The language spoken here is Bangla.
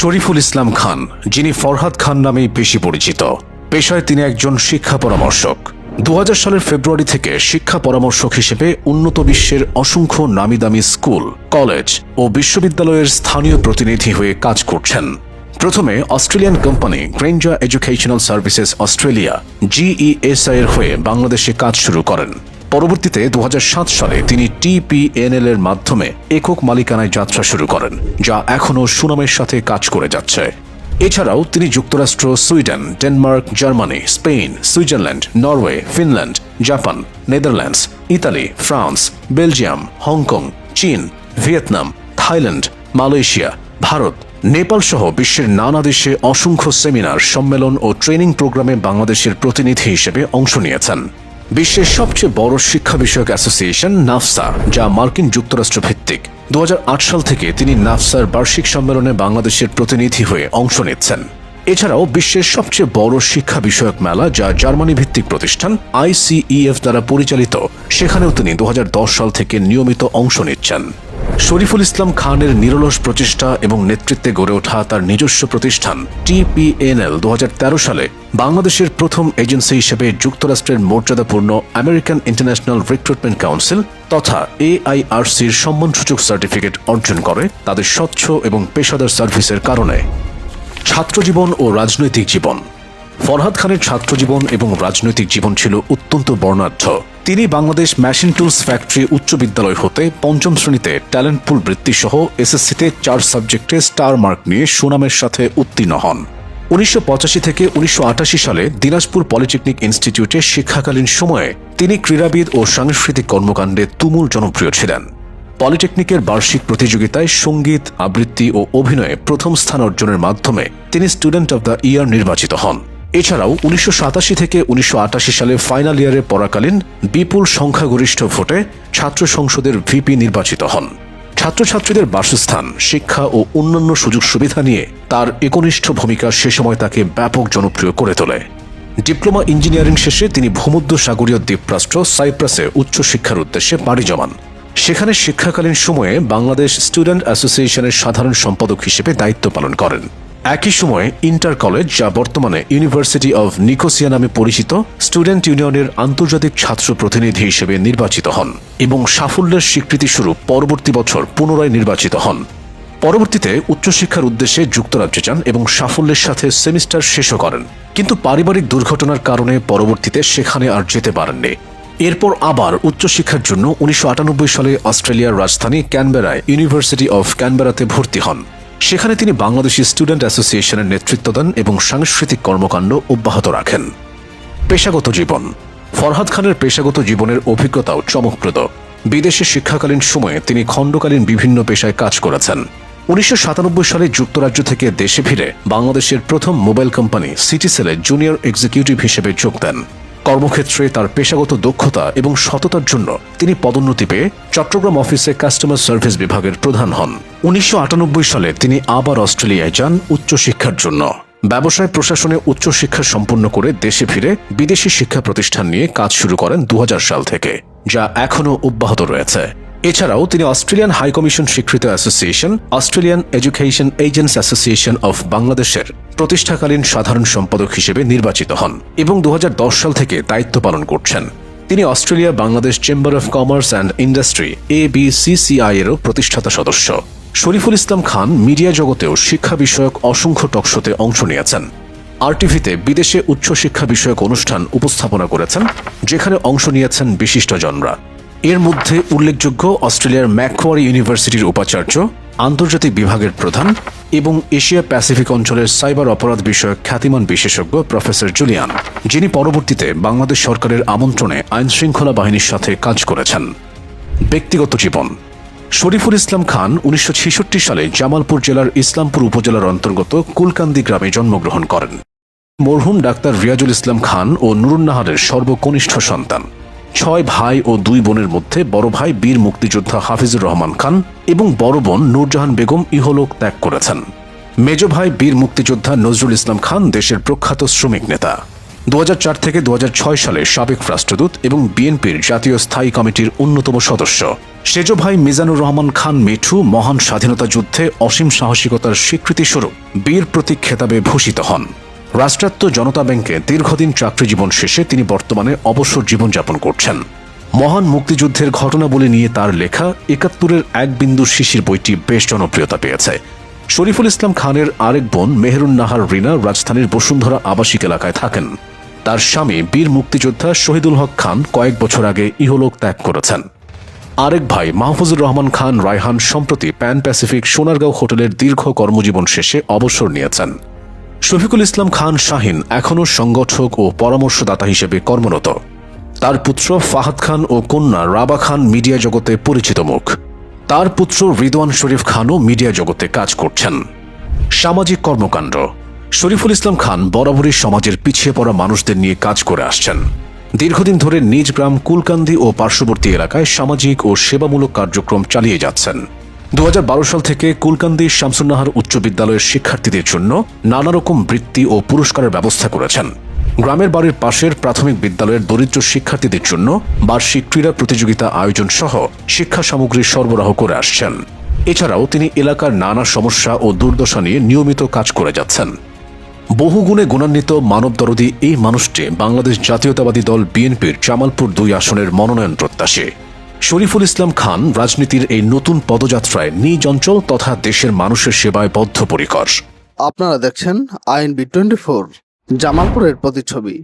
শরীফুল ইসলাম খান, যিনি ফরহাদ খান নামেই বেশি পরিচিত। পেশায় তিনি একজন শিক্ষা পরামর্শক। দু হাজার সালের ফেব্রুয়ারি থেকে শিক্ষা পরামর্শক হিসেবে উন্নত বিশ্বের অসংখ্য নামিদামি স্কুল, কলেজ ও বিশ্ববিদ্যালয়ের স্থানীয় প্রতিনিধি হয়ে কাজ করছেন। প্রথমে অস্ট্রেলিয়ান কোম্পানি গ্রেঞ্জা এডুকেশনাল সার্ভিসেস অস্ট্রেলিয়া জিইএসআই এর হয়ে বাংলাদেশে কাজ শুরু করেন। পরবর্তীতে দু হাজার সাত সালে তিনি টিপিএনএল এর মাধ্যমে একক মালিকানায় যাত্রা শুরু করেন, যা এখনও সুনামের সাথে কাজ করে যাচ্ছে। এছাড়াও তিনি যুক্তরাষ্ট্র, Sweden, Denmark, Germany, Spain, Switzerland, Norway, Finland, Japan, Netherlands, Italy, France, Belgium, Hong Kong, চীন, Vietnam, Thailand, Malaysia, Bharat, Nepal সহ বিশ্বের নানা দেশে অসংখ্য সেমিনার, সম্মেলন ও ট্রেনিং প্রোগ্রামে বাংলাদেশের প্রতিনিধি হিসেবে অংশ নিয়েছেন। বিশ্বের সবচেয়ে বড় শিক্ষা বিষয়ক অ্যাসোসিয়েশন, নাফসা, যা মার্কিন যুক্তরাষ্ট্র ভিত্তিক দু হাজার আট সাল থেকে তিনি নাফসার বার্ষিক সম্মেলনে বাংলাদেশের প্রতিনিধি হয়ে অংশ নিচ্ছেন। এছাড়াও বিশ্বের সবচেয়ে বড় শিক্ষা বিষয়ক মেলা, যা জার্মানি ভিত্তিক প্রতিষ্ঠান আইসিইএফ দ্বারা পরিচালিত, সেখানেও তিনি দু হাজার দশ সাল থেকে নিয়মিত অংশ নিচ্ছেন। শরীফুল ইসলাম খানের নিরলস প্রচেষ্টা এবং নেতৃত্বে গড়ে ওঠা তার নিজস্ব প্রতিষ্ঠান, টিপিএনএল, দু হাজার তেরো সালে বাংলাদেশের প্রথম এজেন্সি হিসেবে যুক্তরাষ্ট্রের মর্যাদাপূর্ণ আমেরিকান ইন্টারন্যাশনাল রিক্রুটমেন্ট কাউন্সিল তথা এআইআরসির সম্মানসূচক সার্টিফিকেট অর্জন করে তাদের স্বচ্ছ এবং পেশাদার সার্ভিসের কারণে। ছাত্রজীবন ও রাজনৈতিক জীবন। ফরহাদ খানের ছাত্রজীবন এবং রাজনৈতিক জীবন ছিল অত্যন্ত বর্ণাঢ্য। তিনি বাংলাদেশ মেশিন টুলস ফ্যাক্টরি উচ্চ বিদ্যালয় হতে পঞ্চম শ্রেণীতে ট্যালেন্ট পুল বৃত্তি সহ এসএসসিতে চার সাবজেক্টে স্টার মার্ক নিয়ে সুনামের সাথে উত্তীর্ণ হন। উনিশশো পঁচাশি থেকে উনিশশো আটাশি সালে দিনাজপুর পলিটেকনিক ইনস্টিটিউটে শিক্ষাকালীন সময়ে তিনি ক্রীড়াবিদ ও সাংস্কৃতিক কর্মকাণ্ডে তুমুল জনপ্রিয় ছিলেন। পলিটেকনিকের বার্ষিক প্রতিযোগিতায় সংগীত, আবৃত্তি ও অভিনয়ে প্রথম স্থান অর্জনের মাধ্যমে তিনি স্টুডেন্ট অব দ্য ইয়ার নির্বাচিত হন। এছাড়াও উনিশশো সাতাশি থেকে উনিশশো আটাশি সালে ফাইনাল ইয়ারে পড়াকালীন বিপুল সংখ্যাগরিষ্ঠ ভোটে ছাত্র সংসদের ভিপি নির্বাচিত হন। ছাত্রছাত্রীদের বাসস্থান, শিক্ষা ও অন্যান্য সুযোগ সুবিধা নিয়ে তার একনিষ্ঠ ভূমিকা সে সময় তাকে ব্যাপক জনপ্রিয় করে তোলে। ডিপ্লোমা ইঞ্জিনিয়ারিং শেষে তিনি ভূমধ্য সাগরীয় দ্বীপরাষ্ট্র সাইপ্রাসে উচ্চশিক্ষার উদ্দেশ্যে পাড়ি জমান। সেখানে শিক্ষাকালীন সময়ে বাংলাদেশ স্টুডেন্ট অ্যাসোসিয়েশনের সাধারণ সম্পাদক হিসেবে দায়িত্ব পালন করেন। একই সময়ে ইন্টার কলেজ, যা বর্তমানে ইউনিভার্সিটি অব নিকোসিয়া নামে পরিচিত, স্টুডেন্ট ইউনিয়নের আন্তর্জাতিক ছাত্র প্রতিনিধি হিসেবে নির্বাচিত হন এবং সাফল্যের স্বীকৃতিস্বরূপ পরবর্তী বছর পুনরায় নির্বাচিত হন। পরবর্তীতে উচ্চশিক্ষার উদ্দেশ্যে যুক্তরাজ্যে যান এবং সাফল্যের সাথে সেমিস্টার শেষও করেন। কিন্তু পারিবারিক দুর্ঘটনার কারণে পরবর্তীতে সেখানে আর যেতে পারেননি। এরপর আবার উচ্চশিক্ষার জন্য উনিশশো আটানব্বই সালে অস্ট্রেলিয়ার রাজধানী ক্যানবেরায় ইউনিভার্সিটি অফ ক্যানবেরাতে ভর্তি হন। সেখানে তিনি বাংলাদেশি স্টুডেন্ট অ্যাসোসিয়েশনের নেতৃত্ব দেন এবং সাংস্কৃতিক কর্মকাণ্ড অব্যাহত রাখেন। পেশাগত জীবন। ফরহাদ খানের পেশাগত জীবনের অভিজ্ঞতাও চমকপ্রদ। বিদেশে শিক্ষাকালীন সময়ে তিনি খণ্ডকালীন বিভিন্ন পেশায় কাজ করেছেন। উনিশশো সাতানব্বই সালে যুক্তরাজ্য থেকে দেশে ফিরে বাংলাদেশের প্রথম মোবাইল কোম্পানি সিটিসেলে জুনিয়র এক্সিকিউটিভ হিসেবে যোগ দেন। কর্মক্ষেত্রে তার পেশাগত দক্ষতা এবং সততার জন্য তিনি পদোন্নতি পেয়ে চট্টগ্রাম অফিসে কাস্টমার সার্ভিস বিভাগের প্রধান হন। উনিশশো আটানব্বই সালে তিনি আবার অস্ট্রেলিয়ায় যান উচ্চশিক্ষার জন্য। ব্যবসায় প্রশাসনে উচ্চশিক্ষা সম্পন্ন করে দেশে ফিরে বিদেশি শিক্ষা প্রতিষ্ঠান নিয়ে কাজ শুরু করেন দু হাজার সাল থেকে, যা এখনও অব্যাহত রয়েছে। এছাড়াও তিনি অস্ট্রেলিয়ান হাইকমিশন স্বীকৃত association, Australian education agents association of বাংলাদেশের প্রতিষ্ঠাকালীন সাধারণ সম্পাদক হিসেবে নির্বাচিত হন এবং দু হাজার দশ সাল থেকে দায়িত্ব পালন করছেন। তিনি Australia, Bangladesh chamber of commerce and industry A B এরও প্রতিষ্ঠাতা সদস্য। শরীফুল ইসলাম খান মিডিয়া জগতেও শিক্ষা বিষয়ক অসংখ্য টকশোতে অংশ নিয়েছেন। আরটিভিতে বিদেশে উচ্চশিক্ষা বিষয়ক অনুষ্ঠান উপস্থাপনা করেছেন, যেখানে অংশ নিয়েছেন বিশিষ্টজনরা এর মধ্যে উল্লেখযোগ্য অস্ট্রেলিয়ার ম্যাকোয়ারি ইউনিভার্সিটির উপাচার্য, আন্তর্জাতিক বিভাগের প্রধান এবং এশিয়া প্যাসিফিক অঞ্চলের সাইবার অপরাধ বিষয়ক খ্যাতিমান বিশেষজ্ঞ প্রফেসর জুলিয়ান, যিনি পরবর্তীতে বাংলাদেশ সরকারের আমন্ত্রণে আইন শৃঙ্খলা বাহিনীর সাথে কাজ করেছেন। ব্যক্তিগত জীবন। শরীফুল ইসলাম খান উনিশশো ছেষট্টি সালে জামালপুর জেলার ইসলামপুর উপজেলার অন্তর্গত কুলকান্দি গ্রামে জন্মগ্রহণ করেন। মরহুম ডাক্তার রিয়াজুল ইসলাম খান ও নুরুন্নাহারের সর্বকনিষ্ঠ সন্তান। ছয় ভাই ও দুই বোনের মধ্যে বড় ভাই বীর মুক্তিযোদ্ধা হাফিজুর রহমান খান এবং বড় বোন নূরজাহান বেগম ইহলোক ত্যাগ করেছেন। মেজ ভাই বীর মুক্তিযোদ্ধা নজরুল ইসলাম খান দেশের প্রখ্যাত শ্রমিক নেতা। দুহাজার চার থেকে দু হাজার ছয় সালে সাবেক রাষ্ট্রদূত এবং বিএনপির জাতীয় স্থায়ী কমিটির অন্যতম সদস্য। সেজ ভাই মিজানুর রহমান খান মিঠু মহান স্বাধীনতা যুদ্ধে অসীম সাহসিকতার স্বীকৃতিস্বরূপ বীর প্রতীক খেতাবে ভূষিত হন। রাষ্ট্রায়ত্ত জনতা ব্যাংকে দীর্ঘদিন চাকরি জীবন শেষে তিনি বর্তমানে অবসর জীবনযাপন করছেন। মহান মুক্তিযুদ্ধের ঘটনাবলী নিয়ে তার লেখা একাত্তরের এক বিন্দু শিশির বইটি বেশ জনপ্রিয়তা পেয়েছে। শরীফুল ইসলাম খানের আরেক বোন মেহরুন নাহার রিনা রাজধানীর বসুন্ধরা আবাসিক এলাকায় থাকেন। তার স্বামী বীর মুক্তিযোদ্ধা শহীদুল হক খান কয়েক বছর আগে ইহলোক ত্যাগ করেছেন। আরেক ভাই মাহফুজুর রহমান খান রায়হান সম্প্রতি প্যান প্যাসিফিক সোনারগাঁও হোটেলের দীর্ঘ কর্মজীবন শেষে অবসর নিয়েছেন। শফিকুল ইসলাম খান শাহিন এখনও সংগঠক ও পরামর্শদাতা হিসেবে কর্মরত। তার পুত্র ফাহাদ খান ও কন্যা রাবা খান মিডিয়া জগতে পরিচিত মুখ। তার পুত্র রিদওয়ান শরীফ খানও মিডিয়া জগতে কাজ করছেন। সামাজিক কর্মকাণ্ড। শরীফুল ইসলাম খান বরাবরই সমাজের পিছিয়ে পড়া মানুষদের নিয়ে কাজ করে আসছেন। দীর্ঘদিন ধরে নিজ গ্রাম কুলকান্দি ও পার্শ্ববর্তী এলাকায় সামাজিক ও সেবামূলক কার্যক্রম চালিয়ে যাচ্ছেন। দু হাজার বারো সাল থেকে কুলকান্দি শামসুন্নাহার উচ্চ বিদ্যালয়ের শিক্ষার্থীদের জন্য নানা রকম বৃত্তি ও পুরস্কারের ব্যবস্থা করেছেন। গ্রামের বাড়ির পাশের প্রাথমিক বিদ্যালয়ের দরিদ্র শিক্ষার্থীদের জন্য বার্ষিক ক্রীড়া প্রতিযোগিতা আয়োজন সহ শিক্ষা সামগ্রী সরবরাহ করে আসছেন। এছাড়াও তিনি এলাকার নানা সমস্যা ও দুর্দশা নিয়ে নিয়মিত কাজ করে যাচ্ছেন। বহুগুণে গুণান্বিত মানবদরদী এই মানুষটি বাংলাদেশ জাতীয়তাবাদী দল বিএনপির জামালপুর দুই আসনের মনোনয়ন প্রত্যাশী। শরীফুল ইসলাম খান রাজনীতির এই নতুন পদযাত্রায় নিজ অঞ্চল তথা দেশের মানুষের সেবায় বদ্ধপরিকর। আপনারা দেখছেন আইএনবি টোয়েন্টি ফোর, জামালপুরের প্রতিচ্ছবি।